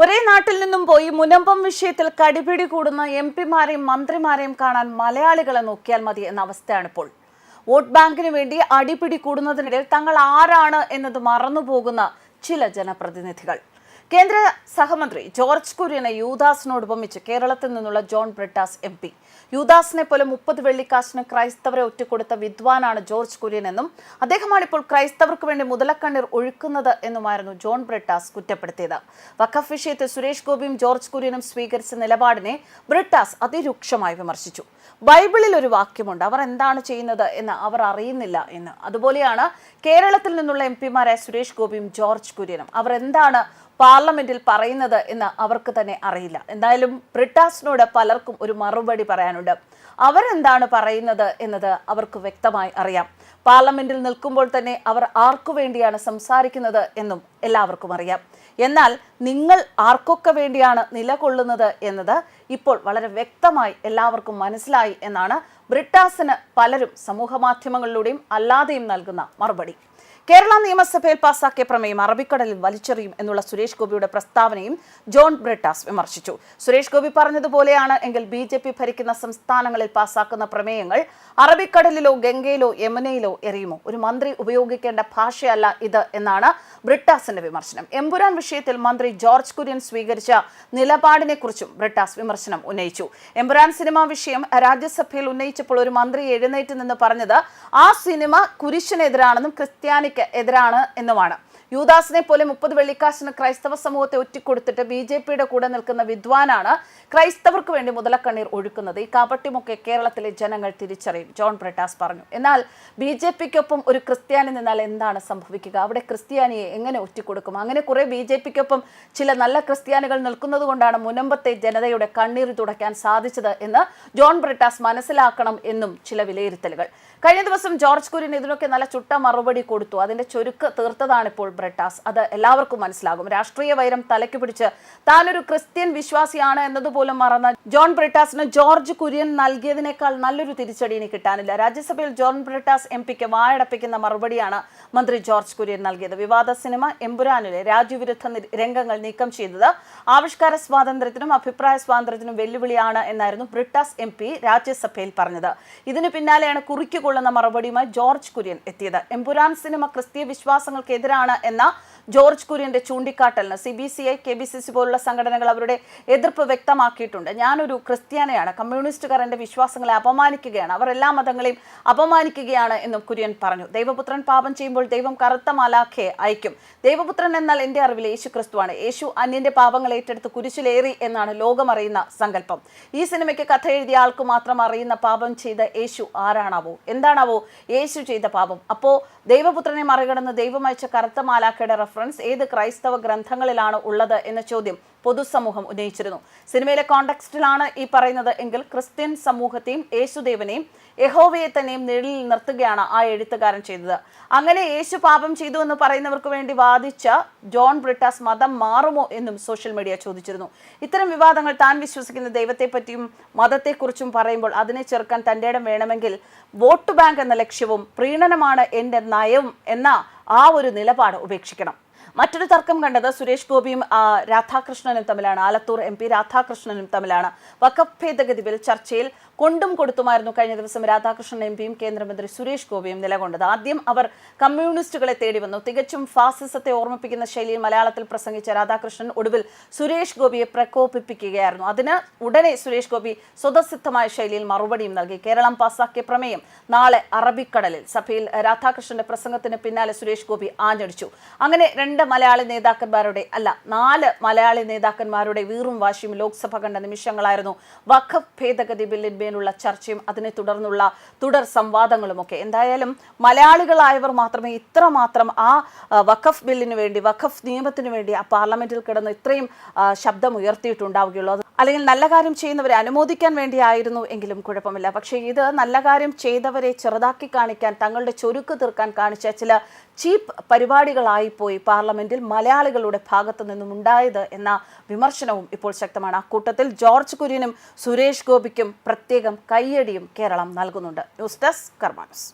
ഒരേ നാട്ടിൽ നിന്നും പോയി മുനമ്പം വിഷയത്തിൽ കടിപിടി കൂടുന്ന എം പിമാരെയും മന്ത്രിമാരെയും കാണാൻ മലയാളികളെ നോക്കിയാൽ മതി എന്ന അവസ്ഥയാണിപ്പോൾ. വോട്ട് ബാങ്കിന് വേണ്ടി അടിപിടി കൂടുന്നതിനിടയിൽ തങ്ങൾ ആരാണ് എന്നത് മറന്നുപോകുന്ന ചില ജനപ്രതിനിധികൾ. കേന്ദ്ര സഹമന്ത്രി ജോർജ് കുര്യനെ യൂദാസിനോട് ഉപമിച്ച് കേരളത്തിൽ നിന്നുള്ള ജോൺ ബ്രിട്ടാസ് എം പി. യൂദാസിനെ പോലെ മുപ്പത് വെള്ളിക്കാശിന് ക്രൈസ്തവരെ ഒറ്റക്കൊടുത്ത വിദ്വാനാണ് ജോർജ് കുര്യൻ എന്നും അദ്ദേഹമാണ് ഇപ്പോൾ ക്രൈസ്തവർക്ക് വേണ്ടി മുതലക്കണ്ണീർ ഒഴുക്കുന്നത് എന്നുമായിരുന്നു ജോൺ ബ്രിട്ടാസ് കുറ്റപ്പെടുത്തിയത്. വഖഫ് വിഷയത്തിൽ സുരേഷ് ഗോപിയും ജോർജ് കുര്യനും സ്വീകരിച്ച നിലപാടിനെ ബ്രിട്ടാസ് അതിരൂക്ഷമായി വിമർശിച്ചു. ബൈബിളിൽ ഒരു വാക്യമുണ്ട് അവർ എന്താണ് ചെയ്യുന്നത് എന്ന് അവർ അറിയുന്നില്ല എന്ന്. അതുപോലെയാണ് കേരളത്തിൽ നിന്നുള്ള എം പിമാരായ സുരേഷ് ഗോപിയും ജോർജ് കുര്യനും. അവർ എന്താണ് പാർലമെന്റിൽ പറയുന്നത് എന്ന് അവർക്ക് തന്നെ അറിയില്ല. എന്തായാലും ബ്രിട്ടാസിനോട് പലർക്കും ഒരു മറുപടി പറയാനുണ്ട്. അവരെന്താണ് പറയുന്നത് എന്നത് അവർക്ക് വ്യക്തമായി അറിയാം. പാർലമെന്റിൽ നിൽക്കുമ്പോൾ തന്നെ അവർ ആർക്കു വേണ്ടിയാണ് സംസാരിക്കുന്നത് എന്നും എല്ലാവർക്കും അറിയാം. എന്നാൽ നിങ്ങൾ ആർക്കൊക്കെ വേണ്ടിയാണ് നിലകൊള്ളുന്നത് എന്നത് ഇപ്പോൾ വളരെ വ്യക്തമായി എല്ലാവർക്കും മനസ്സിലായി എന്നാണ് ബ്രിട്ടാസിന് പലരും സമൂഹ മാധ്യമങ്ങളിലൂടെയും അല്ലാതെയും നൽകുന്ന മറുപടി. കേരള നിയമസഭയിൽ പാസാക്കിയ പ്രമേയം അറബിക്കടലിൽ വലിച്ചെറിയും എന്നുള്ള സുരേഷ് ഗോപിയുടെ പ്രസ്താവനയും ജോൺ ബ്രിട്ടാസ് വിമർശിച്ചു. സുരേഷ് ഗോപി പറഞ്ഞതുപോലെയാണ് എങ്കിൽ ബി ജെ പി ഭരിക്കുന്ന സംസ്ഥാനങ്ങളിൽ പാസാക്കുന്ന പ്രമേയങ്ങൾ അറബിക്കടലിലോ ഗംഗയിലോ യമുനയിലോ എറിയുമോ? ഒരു മന്ത്രി ഉപയോഗിക്കേണ്ട ഭാഷയല്ല ഇത് എന്നാണ് ബ്രിട്ടാസിന്റെ വിമർശനം. എമ്പുരാൻ വിഷയത്തിൽ മന്ത്രി ജോർജ് കുര്യൻ സ്വീകരിച്ച നിലപാടിനെ കുറിച്ചും ബ്രിട്ടാസ് വിമർശനം ഉന്നയിച്ചു. എമ്പുരാൻ സിനിമാ വിഷയം രാജ്യസഭയിൽ ഉന്നയിച്ചപ്പോൾ ഒരു മന്ത്രി എഴുന്നേറ്റ് നിന്ന് പറഞ്ഞത് ആ സിനിമ കുരിശിനെതിരാണെന്നും ക്രിസ്ത്യാനിക്ക് എതിരാണ് എന്നുമാണ്. യൂദാസിനെ പോലെ മുപ്പത് വെള്ളിക്കാശിന് ക്രൈസ്തവ സമൂഹത്തെ ഒറ്റിക്കൊടുത്തിട്ട് ബി ജെ പിയുടെ കൂടെ നിൽക്കുന്ന വിദ്വാനാണ് ക്രൈസ്തവർക്ക് വേണ്ടി മുതലക്കണ്ണീർ ഒഴുക്കുന്നത്. ഈ കാപട്യമൊക്കെ കേരളത്തിലെ ജനങ്ങൾ തിരിച്ചറിയും. ജോൺ ബ്രിട്ടാസ് പറഞ്ഞു. എന്നാൽ ബി ജെ പിക്കൊപ്പം ഒരു ക്രിസ്ത്യാനി നിന്നാൽ എന്താണ് സംഭവിക്കുക? അവിടെ ക്രിസ്ത്യാനിയെ എങ്ങനെ ഒറ്റിക്കൊടുക്കും? അങ്ങനെ കുറെ ബി ജെ പിക്കൊപ്പം ചില നല്ല ക്രിസ്ത്യാനികൾ നിൽക്കുന്നത് കൊണ്ടാണ് മുനമ്പത്തെ ജനതയുടെ കണ്ണീർ തുടയ്ക്കാൻ സാധിച്ചത് എന്ന് ജോൺ ബ്രിട്ടാസ് മനസ്സിലാക്കണം എന്നും ചില വിലയിരുത്തലുകൾ. കഴിഞ്ഞ ദിവസം ജോർജ് കുര്യൻ ഇതിനൊക്കെ നല്ല ചുട്ട മറുപടി കൊടുത്തു. അതിന്റെ ചുരുക്ക് തീർത്തതാണ് ഇപ്പോൾ ബ്രിട്ടാസ്. അത് എല്ലാവർക്കും മനസ്സിലാകും. രാഷ്ട്രീയ വൈരം തലയ്ക്ക് പിടിച്ച് താനൊരു ക്രിസ്ത്യൻ വിശ്വാസിയാണ് എന്നതുപോലും മറന്ന ജോൺ ബ്രിട്ടാസിന് ജോർജ് കുര്യൻ നൽകിയതിനേക്കാൾ നല്ലൊരു തിരിച്ചടി ഇനി കിട്ടാനില്ല. രാജ്യസഭയിൽ ജോൺ ബ്രിട്ടാസ് എം പിക്ക് വായടപ്പിക്കുന്ന മറുപടിയാണ് മന്ത്രി ജോർജ് കുര്യൻ നൽകിയത്. വിവാദ സിനിമ എമ്പുരാനിലെ രാജ്യവിരുദ്ധ രംഗങ്ങൾ നീക്കം ചെയ്തത്. ആവിഷ്കാര സ്വാതന്ത്ര്യത്തിനും അഭിപ്രായ സ്വാതന്ത്ര്യത്തിനും വെല്ലുവിളിയാണ് എന്നായിരുന്നു ബ്രിട്ടാസ് എം പി രാജ്യസഭയിൽ പറഞ്ഞത്. ഇതിനു പിന്നാലെയാണ് കുറിക്കുകൊള്ളുന്ന മറുപടിയുമായി ജോർജ് കുര്യൻ എത്തിയത്. എമ്പുരാൻ സിനിമ ക്രിസ്തീയ വിശ്വാസങ്ങൾക്കെതിരാണ് എന്ന ജോർജ് കുര്യന്റെ ചൂണ്ടിക്കാട്ടലിന് C B C I K B C C പോലുള്ള സംഘടനകൾ അവരുടെ എതിർപ്പ് വ്യക്തമാക്കിയിട്ടുണ്ട്. ഞാനൊരു ക്രിസ്ത്യാനിയാണ്. കമ്മ്യൂണിസ്റ്റുകാർ എന്റെ വിശ്വാസങ്ങളെ അപമാനിക്കുകയാണ്. അവർ എല്ലാ മതങ്ങളെയും അപമാനിക്കുകയാണ് എന്നും കുര്യൻ പറഞ്ഞു. ദൈവപുത്രൻ പാപം ചെയ്യുമ്പോൾ ദൈവം കറുത്ത മാലാഖയെ അയക്കും. ദൈവപുത്രൻ എന്നാൽ എന്റെ അറിവിൽ യേശു ക്രിസ്തുവാണ് യേശു അന്യന്റെ പാപങ്ങൾ ഏറ്റെടുത്ത് കുരിശിലേറി എന്നാണ് ലോകമറിയുന്ന സങ്കല്പം. ഈ സിനിമയ്ക്ക് കഥ എഴുതിയ ആൾക്ക് മാത്രം അറിയുന്ന പാപം ചെയ്ത യേശു ആരാണാവോ? എന്താണാവോ? യേശു ചെയ്ത പാപം. അപ്പോ ദൈവപുത്രനെ മറികടന്ന് ദൈവം അയച്ച കറുത്ത മാലാഖയുടെ റെഫറൻസ് ഏത് ക്രൈസ്തവ ഗ്രന്ഥങ്ങളിലാണ് ഉള്ളത് എന്ന ചോദ്യം പൊതുസമൂഹം ഉന്നയിച്ചിരുന്നു. സിനിമയിലെ കോണ്ടെക്സ്റ്റിലാണ് ഈ പറയുന്നത്. എങ്കിൽ ക്രിസ്ത്യൻ സമൂഹത്തെയും യേശുദേവനെയും യഹോവയെ തന്നെയും നിഴലിൽ നിർത്തുകയാണ് ആ എഴുത്തുകാരൻ ചെയ്തത്. അങ്ങനെ യേശു പാപം ചെയ്തു എന്ന് പറയുന്നവർക്ക് വേണ്ടി വാദിച്ച ജോൺ ബ്രിട്ടാസ് മതം മാറുമോ എന്നും സോഷ്യൽ മീഡിയ ചോദിച്ചിരുന്നു. ഇത്തരം വിവാദങ്ങൾ താൻ വിശ്വസിക്കുന്ന ദൈവത്തെപ്പറ്റിയും മതത്തെക്കുറിച്ചും പറയുമ്പോൾ അതിനെ ചെറുക്കാൻ തന്റെ ഇടം വേണമെങ്കിൽ വോട്ട് ബാങ്ക് എന്ന ലക്ഷ്യവും പ്രീണനമാണ് എന്റെ നയം എന്ന ആ ഒരു നിലപാട് ഉപേക്ഷിക്കണം. മറ്റൊരു തർക്കം കണ്ടത് സുരേഷ് ഗോപിയും രാധാകൃഷ്ണനും തമ്മിലാണ്. ആലത്തൂർ എം പി രാധാകൃഷ്ണനും തമ്മിലാണ്. വഖഫ് ഭേദഗതി ബിൽ ചർച്ചയിൽ കൊണ്ടും കൊടുത്തുമായിരുന്നു കഴിഞ്ഞ ദിവസം രാധാകൃഷ്ണൻ എം പിയും കേന്ദ്രമന്ത്രി സുരേഷ് ഗോപിയും നിലകൊണ്ടത്. ആദ്യം അവർ കമ്മ്യൂണിസ്റ്റുകളെ തേടി വന്നു. തികച്ചും ഫാസിസത്തെ ഓർമ്മിപ്പിക്കുന്ന ശൈലിയിൽ മലയാളത്തിൽ പ്രസംഗിച്ച രാധാകൃഷ്ണൻ ഒടുവിൽ സുരേഷ് ഗോപിയെ പ്രകോപിപ്പിക്കുകയായിരുന്നു. അതിന് ഉടനെ സുരേഷ് ഗോപി സ്വതസിദ്ധമായ ശൈലിയിൽ മറുപടിയും നൽകി. കേരളം പാസാക്കിയ പ്രമേയം നാളെ അറബിക്കടലിൽ. സഭയിൽ രാധാകൃഷ്ണന്റെ പ്രസംഗത്തിന് പിന്നാലെ സുരേഷ് ഗോപി ആഞ്ഞടിച്ചു. അങ്ങനെ രണ്ട് മലയാളി നേതാക്കന്മാരുടെ അല്ല നാല് മലയാളി നേതാക്കന്മാരുടെ വീറും വാശിയും ലോക്സഭ കണ്ട നിമിഷങ്ങളായിരുന്നു വഖഫ് ഭേദഗതി ബില്ലിന്മേലുള്ള ചർച്ചയും അതിനെ തുടർന്നുള്ള തുടർ സംവാദങ്ങളുമൊക്കെ. എന്തായാലും മലയാളികളായവർ മാത്രമേ ഇത്രമാത്രം ആ വഖഫ് ബില്ലിന് വേണ്ടി വഖഫ് നിയമത്തിന് വേണ്ടി ആ പാർലമെന്റിൽ കിടന്ന് ഇത്രയും ശബ്ദം ഉയർത്തിയിട്ടുണ്ടാവുകയുള്ളൂ. അല്ലെങ്കിൽ നല്ല കാര്യം ചെയ്യുന്നവരെ അനുമോദിക്കാൻ വേണ്ടിയായിരുന്നു എങ്കിലും കുഴപ്പമില്ല. പക്ഷേ ഇത് നല്ല കാര്യം ചെയ്തവരെ ചെറുതാക്കി കാണിക്കാൻ തങ്ങളുടെ ചൊരുക്ക് തീർക്കാൻ കാണിച്ച ചില ചീപ്പ് പരിപാടികളായിപ്പോയി പാർലമെന്റിൽ മലയാളികളുടെ ഭാഗത്തു നിന്നും ഉണ്ടായത് എന്ന വിമർശനവും ഇപ്പോൾ ശക്തമാണ്. അക്കൂട്ടത്തിൽ ജോർജ് കുര്യനും സുരേഷ് ഗോപിക്കും പ്രത്യേകം കയ്യടിയും കേരളം നൽകുന്നുണ്ട്. News desk Karma News.